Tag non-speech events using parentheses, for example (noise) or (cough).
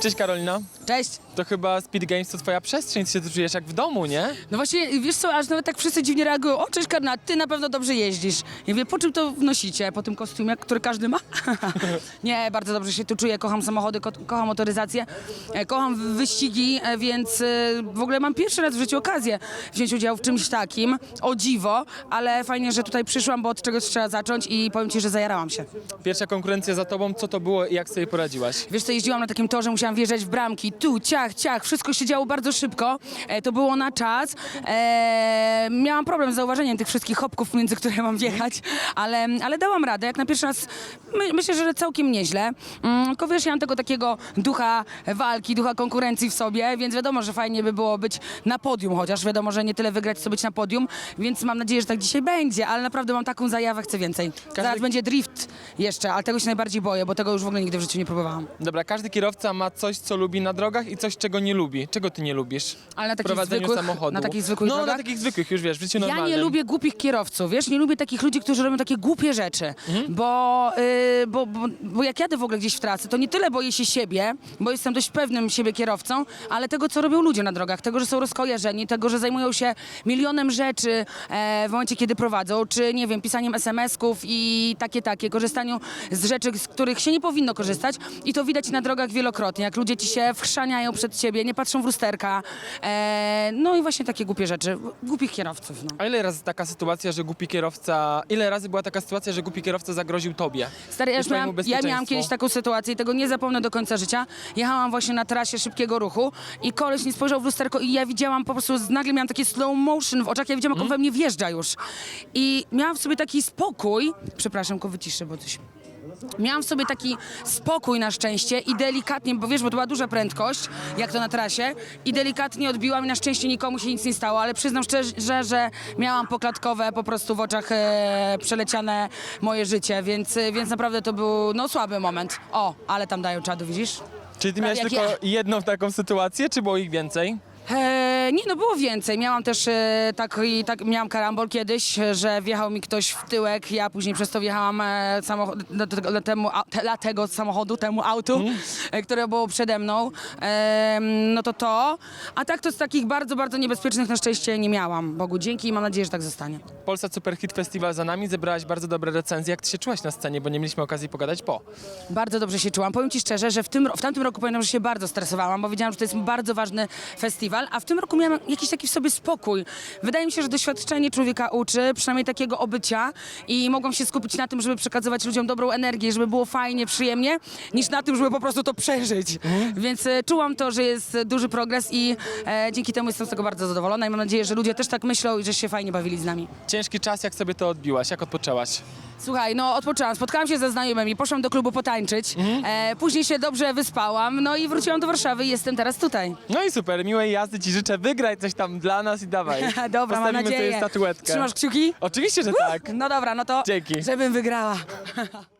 Cześć Karolina. Cześć. To chyba Speed Games to twoja przestrzeń, ty się tu czujesz jak w domu, nie? No właśnie, wiesz co, aż nawet tak wszyscy dziwnie reagują. O, cześć Karna, ty na pewno dobrze jeździsz. Ja mówię, po czym to wnosicie? Po tym kostiumie, który każdy ma? (laughs) nie, bardzo dobrze się tu czuję, kocham samochody, ko kocham motoryzację, e, kocham wyścigi, e, więc e, w ogóle mam pierwszy raz w życiu okazję wziąć udział w czymś takim, o dziwo, ale fajnie, że tutaj przyszłam, bo od czegoś trzeba zacząć i powiem ci, że zajarałam się. Pierwsza konkurencja za tobą, co to było i jak sobie poradziłaś? Wiesz co, jeździłam na takim torze, musiałam wjeżdżać w bramki, tu, ciach, ciach, wszystko się działo bardzo szybko, e, to było na czas. E, miałam problem z zauważeniem tych wszystkich hopków, między które mam wjechać, ale, ale dałam radę, jak na pierwszy raz my, myślę, że całkiem nieźle. Mm, tylko wiesz, ja mam tego takiego ducha walki, ducha konkurencji w sobie, więc wiadomo, że fajnie by było być na podium, chociaż wiadomo, że nie tyle wygrać, co być na podium, więc mam nadzieję, że tak dzisiaj będzie, ale naprawdę mam taką zajawę, chcę więcej. Zaraz będzie drift jeszcze, ale tego się najbardziej boję, bo tego już w ogóle nigdy w życiu nie próbowałam. Dobra, każdy kierowca ma coś, co lubi na drogach i coś, czego nie lubi. Czego ty nie lubisz? Ale na w takich prowadzeniu zwykłych- samochodu. na takich zwykłych No, drogach? na takich zwykłych, już wiesz, w życiu Ja normalnym. nie lubię głupich kierowców, wiesz, nie lubię takich ludzi, którzy robią takie głupie rzeczy, Mhm. bo, y, bo, bo, bo jak jadę w ogóle gdzieś w trasy, to nie tyle boję się siebie, bo jestem dość pewnym siebie kierowcą, ale tego, co robią ludzie na drogach, tego, że są rozkojarzeni, tego, że zajmują się milionem rzeczy e, w momencie, kiedy prowadzą, czy nie wiem, pisaniem SMS-ków i takie, takie, korzystaniu z rzeczy, z których się nie powinno korzystać i to widać na drogach wielokrotnie, jak ludzie ci się wchrzaniają przed siebie, nie patrzą w lusterka, e, no i właśnie takie głupie rzeczy, głupich kierowców, no. A ile razy taka sytuacja, że głupi kierowca... Ile razy była taka sytuacja, że głupi kierowca zagroził tobie? Stary, ja, już miałam, ja miałam kiedyś taką sytuację i tego nie zapomnę do końca życia. Jechałam właśnie na trasie szybkiego ruchu i koleś nie spojrzał w lusterko i ja widziałam po prostu, nagle miałam takie slow motion w oczach, ja widziałam, jak on we mnie wjeżdża już. I miałam w sobie taki spokój, przepraszam, tylko wyciszę, bo coś... Miałam w sobie taki spokój na szczęście i delikatnie, bo wiesz, bo to była duża prędkość, jak to na trasie, i delikatnie odbiłam i na szczęście nikomu się nic nie stało, ale przyznam szczerze, że, miałam poklatkowe po prostu w oczach e, przeleciane moje życie, więc, e, więc naprawdę to był no słaby moment. O, ale tam dają czadu, widzisz? Czyli ty Prawie miałeś jak tylko jedną taką sytuację, czy było ich więcej? E, nie, no było więcej. Miałam też e, taki, tak, miałam karambol kiedyś, e, że wjechał mi ktoś w tyłek, ja później przez to wjechałam e, samochod, do, do, do, temu, au- te, dla tego samochodu, temu autu, e, które było przede mną. E, no to to. A tak to z takich bardzo, bardzo niebezpiecznych na szczęście nie miałam. Bogu dzięki i mam nadzieję, że tak zostanie. Polsat Super Hit Festival za nami, zebrałaś bardzo dobre recenzje. Jak ty się czułaś na scenie, bo nie mieliśmy okazji pogadać po. Bardzo dobrze się czułam. Powiem Ci szczerze, że w, tym, w tamtym roku pamiętam, że się bardzo stresowałam, bo wiedziałam, że to jest bardzo ważny festiwal, a w tym roku miałam jakiś taki w sobie spokój. Wydaje mi się, że doświadczenie człowieka uczy, przynajmniej takiego obycia i mogłam się skupić na tym, żeby przekazywać ludziom dobrą energię, żeby było fajnie, przyjemnie, niż na tym, żeby po prostu to przeżyć. Więc e, czułam to, że jest duży progres i e, dzięki temu jestem z tego bardzo zadowolona i mam nadzieję, że ludzie też tak myślą i że się fajnie bawili z nami. Ciężki czas, jak sobie to odbiłaś? Jak odpoczęłaś? Słuchaj, no odpoczęłam, spotkałam się ze znajomymi, poszłam do klubu potańczyć, Mhm. e, później się dobrze wyspałam, no i wróciłam do Warszawy i jestem teraz tutaj. No i super, miłej jazdy ci życzę. Wygraj coś tam dla nas i dawaj. (laughs) Dobra, mam Postawimy nadzieję. sobie statuetkę. Trzymasz kciuki? Oczywiście, że tak. No dobra, no to Dzięki. żebym wygrała. (laughs)